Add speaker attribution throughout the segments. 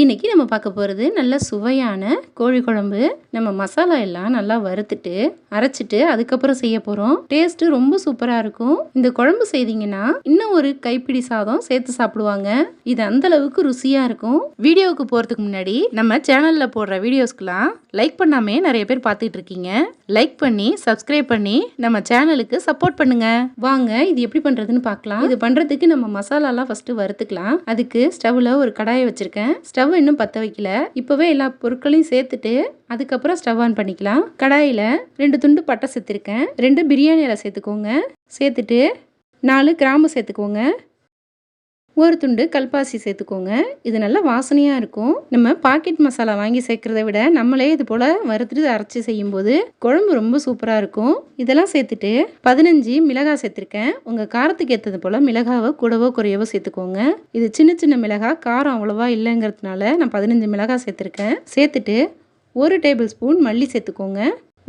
Speaker 1: இன்னைக்கு நம்ம பார்க்க போகிறது நல்ல சுவையான கோழி குழம்பு. நம்ம மசாலா எல்லாம் நல்லா வறுத்துட்டு அரைச்சிட்டு அதுக்கப்புறம் செய்ய போகிறோம் டேஸ்ட்டு ரொம்ப சூப்பராக இருக்கும். இந்த குழம்பு செய்தீங்கன்னா இன்னும் ஒரு கைப்பிடி சாதம் சேர்த்து சாப்பிடுவாங்க. இது அந்த அளவுக்கு ருசியாக இருக்கும். வீடியோவுக்கு போகிறதுக்கு முன்னாடி நம்ம சேனலில் போடுற வீடியோஸ்க்கெலாம் லைக் பண்ணாமே நிறைய பேர் பார்த்துட்டு இருக்கீங்க. லைக் பண்ணி சப்ஸ்கிரைப் பண்ணி நம்ம சேனலுக்கு சப்போர்ட் பண்ணுங்க. வாங்க இது எப்படி பண்ணுறதுன்னு பார்க்கலாம். இது பண்ணுறதுக்கு நம்ம மசாலாலாம் ஃபஸ்ட்டு வறுத்துக்கலாம். அதுக்கு ஸ்டவ்வில் ஒரு கடாயை வச்சுருக்கேன். ஸ்டவ் இன்னும் பற்ற வைக்கல. இப்போவே எல்லா பொருட்களையும் சேர்த்துட்டு அதுக்கப்புறம் ஸ்டவ் ஆன் பண்ணிக்கலாம். கடாயில் ரெண்டு துண்டு பட்டை சேர்த்துருக்கேன் ரெண்டு பிரியாணி இலை சேர்த்துக்கோங்க. சேர்த்துட்டு நாலு கிராம்பு சேர்த்துக்கோங்க. ஒரு துண்டு கல்பாசி சேர்த்துக்கோங்க. இது நல்லா வாசனையாக இருக்கும். நம்ம பாக்கெட் மசாலா வாங்கி சேர்க்குறத விட நம்மளே இது போல் வறுத்துட்டு அரைச்சி செய்யும்போது குழம்பு ரொம்ப சூப்பராக இருக்கும். இதெல்லாம் சேர்த்துட்டு பதினஞ்சு மிளகாய் சேர்த்துருக்கேன். உங்கள் காரத்துக்கு ஏற்றது போல் மிளகாவை கூடவோ குறையவோ சேர்த்துக்கோங்க. இது சின்ன சின்ன மிளகாய் காரம் அவ்வளோவா இல்லைங்கிறதுனால நான் பதினஞ்சு மிளகாய் சேர்த்துருக்கேன். சேர்த்துட்டு ஒரு டேபிள் ஸ்பூன் மல்லி சேர்த்துக்கோங்க.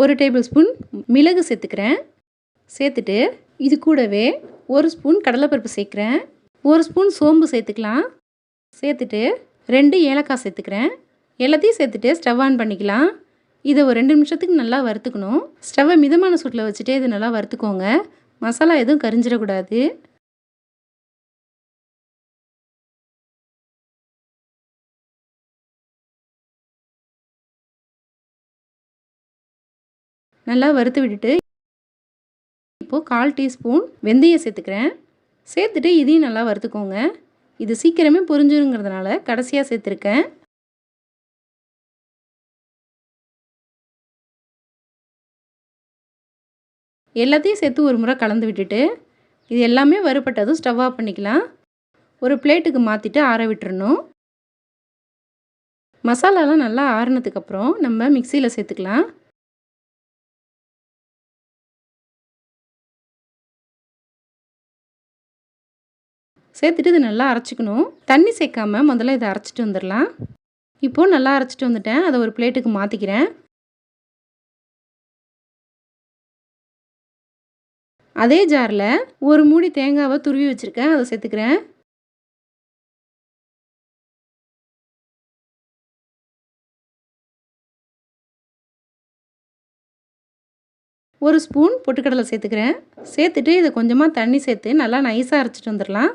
Speaker 1: ஒரு டேபிள் ஸ்பூன் மிளகு சேர்த்துக்கிறேன். சேர்த்துட்டு இது கூடவே ஒரு ஸ்பூன் கடலைப்பருப்பு சேர்க்குறேன். ஒரு ஸ்பூன் சோம்பு சேர்த்துக்கலாம். சேர்த்துட்டு ரெண்டு ஏலக்காய் சேர்த்துக்கிறேன். எல்லாத்தையும் சேர்த்துட்டு ஸ்டவ் ஆன் பண்ணிக்கலாம். இதை ஒரு ரெண்டு நிமிஷத்துக்கு நல்லா வறுத்துக்கணும். ஸ்டவ்வை மிதமான சூட்டில் வச்சுட்டே இது நல்லா வறுத்துக்கோங்க. மசாலா எதுவும் கரிஞ்சிடக்கூடாது. நல்லா வறுத்து விட்டுட்டு இப்போது கால் டீஸ்பூன் வெந்தயம் சேர்த்துக்கிறேன். சேர்த்துட்டு இதையும் நல்லா வறுத்துக்கோங்க. இது சீக்கிரமே புரிஞ்சுருங்கிறதுனால கடைசியாக சேர்த்துருக்கேன். எல்லாத்தையும் சேர்த்து ஒரு முறை கலந்து விட்டுட்டு இது எல்லாமே வறுபட்டதும் ஸ்டவ் ஆஃப் பண்ணிக்கலாம். ஒரு பிளேட்டுக்கு மாற்றிட்டு ஆற விட்டுறணும். மசாலாலாம் நல்லா ஆறுனதுக்கப்புறம் நம்ம மிக்சியில் சேர்த்துக்கலாம். சேர்த்துட்டு இது நல்லா அரைச்சிக்கணும். தண்ணி சேர்க்காம முதல்ல இதை அரைச்சிட்டு வந்துடலாம். இப்போது நல்லா அரைச்சிட்டு வந்துட்டேன். அதை ஒரு பிளேட்டுக்கு மாற்றிக்கிறேன் அதே ஜாரில் ஒரு மூடி தேங்காவை துருவி வச்சுருக்கேன். அதை சேர்த்துக்கிறேன். ஒரு ஸ்பூன் பொட்டுக்கடலை சேர்த்துக்கிறேன். சேர்த்துட்டு இதை கொஞ்சமாக தண்ணி சேர்த்து நல்லா நைஸாக அரைச்சிட்டு வந்துடலாம்.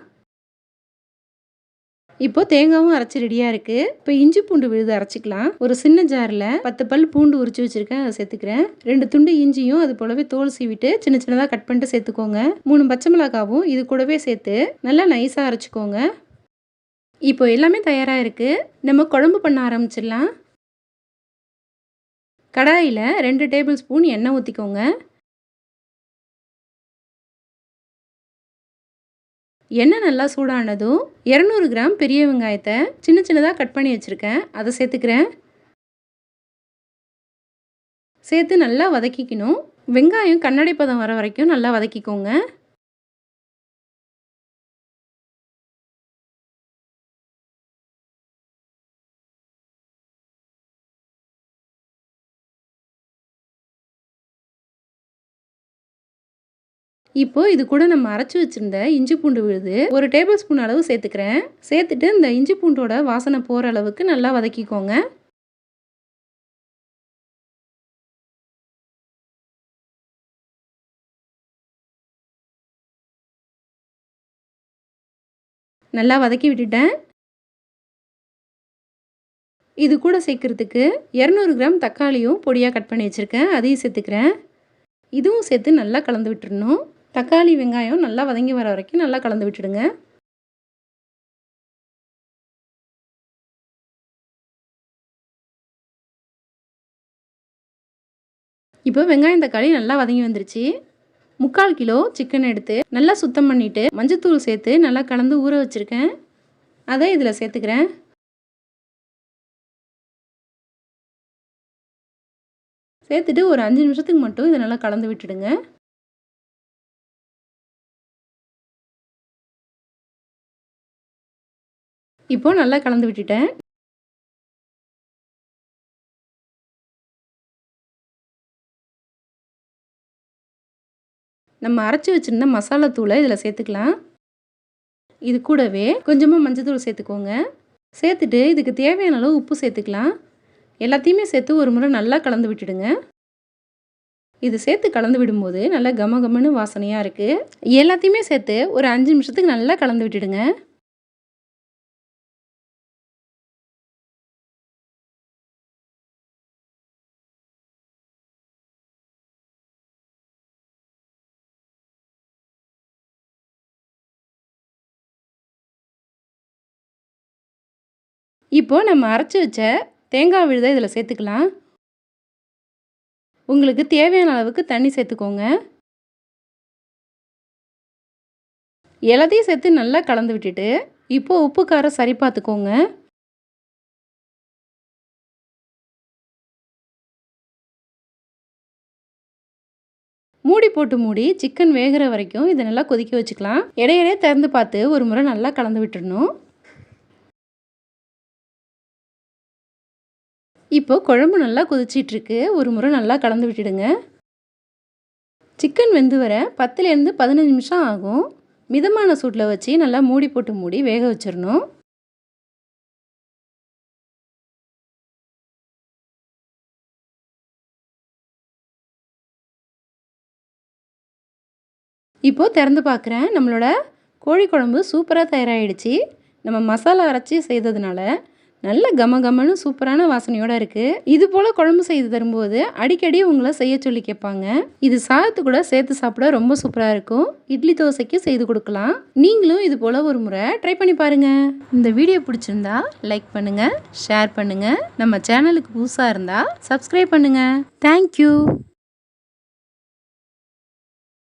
Speaker 1: இப்போ தேங்காவும் அரைச்சி ரெடியாக இருக்குது இப்போ இஞ்சி பூண்டு விழுது அரைச்சிக்கலாம். ஒரு சின்ன ஜாரில் பத்து பல் பூண்டு உரிச்சு வச்சுருக்கேன். அதை சேர்த்துக்கிறேன். ரெண்டு துண்டு இஞ்சியும் அது போலவே தோல் சீவிட்டு சின்ன சின்னதாக கட் பண்ணிட்டு சேர்த்துக்கோங்க. மூணு பச்சை மிளகாவும் இது கூடவே சேர்த்து நல்லா நைஸாக அரைச்சிக்கோங்க. இப்போ எல்லாமே தயாராக இருக்குது நம்ம குழம்பு பண்ண ஆரம்பிச்சிடலாம். கடாயில் ரெண்டு டேபிள் ஸ்பூன் எண்ணெய் ஊற்றிக்கோங்க எண்ணெய் நல்லா சூடானதும் இரநூறு கிராம் பெரிய வெங்காயத்தை சின்ன சின்னதாக கட் பண்ணி வச்சுருக்கேன். அதை சேர்த்துக்கிறேன். சேர்த்து நல்லா வதக்கிக்கணும். வெங்காயம் கண்ணாடி பதம் வர வரைக்கும் நல்லா வதக்கிக்கோங்க. இப்போ இது கூட நம்ம அரைச்சி வச்சிருந்த இஞ்சி பூண்டு விழுது. ஒரு டேபிள் ஸ்பூன் அளவு சேர்த்துக்கிறேன். சேர்த்துட்டு இந்த இஞ்சி பூண்டோட வாசனை போகிற அளவுக்கு நல்லா வதக்கிக்கோங்க. நல்லா வதக்கி விட்டுட்டேன். இது கூட சேர்க்குறதுக்கு இரநூறு கிராம் தக்காளியும் பொடியாக கட் பண்ணி வச்சுருக்கேன். அதையும் சேர்த்துக்கிறேன். இதுவும் சேர்த்து நல்லா கலந்து விட்டுறணும். தக்காளி வெங்காயம் நல்லா வதங்கி வர வரைக்கும் நல்லா கலந்து விட்டுடுங்க. இப்போ வெங்காயம் தக்காளி நல்லா வதங்கி வந்துருச்சு. முக்கால் கிலோ சிக்கன் எடுத்து நல்லா சுத்தம் பண்ணிவிட்டு மஞ்சத்தூள் சேர்த்து நல்லா கலந்து ஊற வச்சுருக்கேன். அதை இதில் சேர்த்துக்கிறேன். சேர்த்துட்டு ஒரு அஞ்சு நிமிஷத்துக்கு மட்டும் இதை நல்லா கலந்து விட்டுடுங்க. இப்போ நல்லா கலந்து விட்டுட்டேன். நம்ம அரைச்சி வச்சுருந்த மசாலா தூளை இதில் சேர்த்துக்கலாம். இது கூடவே கொஞ்சமாக மஞ்சத்தூள் சேர்த்துக்கோங்க. சேர்த்துட்டு இதுக்கு தேவையான அளவு உப்பு சேர்த்துக்கலாம். எல்லாத்தையுமே சேர்த்து ஒரு முறை நல்லா கலந்து விட்டுடுங்க. இது சேர்த்து கலந்து விடும்போது நல்லா கம கமன்னு வாசனையாக இருக்குது எல்லாத்தையுமே சேர்த்து ஒரு அஞ்சு நிமிஷத்துக்கு நல்லா கலந்து விட்டுடுங்க. இப்போது நம்ம அரைச்சி வச்ச தேங்காய் விழுதை இதில் சேர்த்துக்கலாம். உங்களுக்கு தேவையான அளவுக்கு தண்ணி சேர்த்துக்கோங்க. எல்லாத்தையும் சேர்த்து நல்லா கலந்து விட்டுட்டு இப்போ உப்பு காரம் சரி பார்த்துக்கோங்க. மூடி போட்டு மூடி சிக்கன் வேகிற வரைக்கும் இதை நல்லா கொதிக்க வச்சுக்கலாம். இடையிடையே திறந்து பார்த்து ஒரு முறை நல்லா கலந்து விட்டுடணும் இப்போ குழம்பு நல்லா கொதிச்சிட்ருக்கு. ஒரு முறை நல்லா கலந்து விட்டுடுங்க. சிக்கன் வெந்து வர பத்துலேருந்து பதினஞ்சு நிமிஷம் ஆகும். மிதமான சூட்டில் வச்சு நல்லா மூடி போட்டு மூடி வேக வச்சிடணும். இப்போது திறந்து பார்க்குறேன். நம்மளோட கோழி குழம்பு சூப்பராக தயாராகிடுச்சு. நம்ம மசாலா அரைச்சி செய்ததுனால நல்ல கம கமன்னு சூப்பரான வாசனையோடு இருக்குது இது போல் குழம்பு செய்து தரும்போது அடிக்கடி உங்களை செய்ய சொல்லி கேட்பாங்க. இது சாதத்து கூட சேர்த்து சாப்பிட ரொம்ப சூப்பராக இருக்கும். இட்லி தோசைக்கு செய்து கொடுக்கலாம். நீங்களும் இது போல் ஒரு முறை ட்ரை பண்ணி பாருங்கள் இந்த வீடியோ பிடிச்சிருந்தா லைக் பண்ணுங்கள் ஷேர் பண்ணுங்கள் நம்ம சேனலுக்கு புதுசாக இருந்தால் சப்ஸ்கிரைப் பண்ணுங்கள் தேங்க்யூ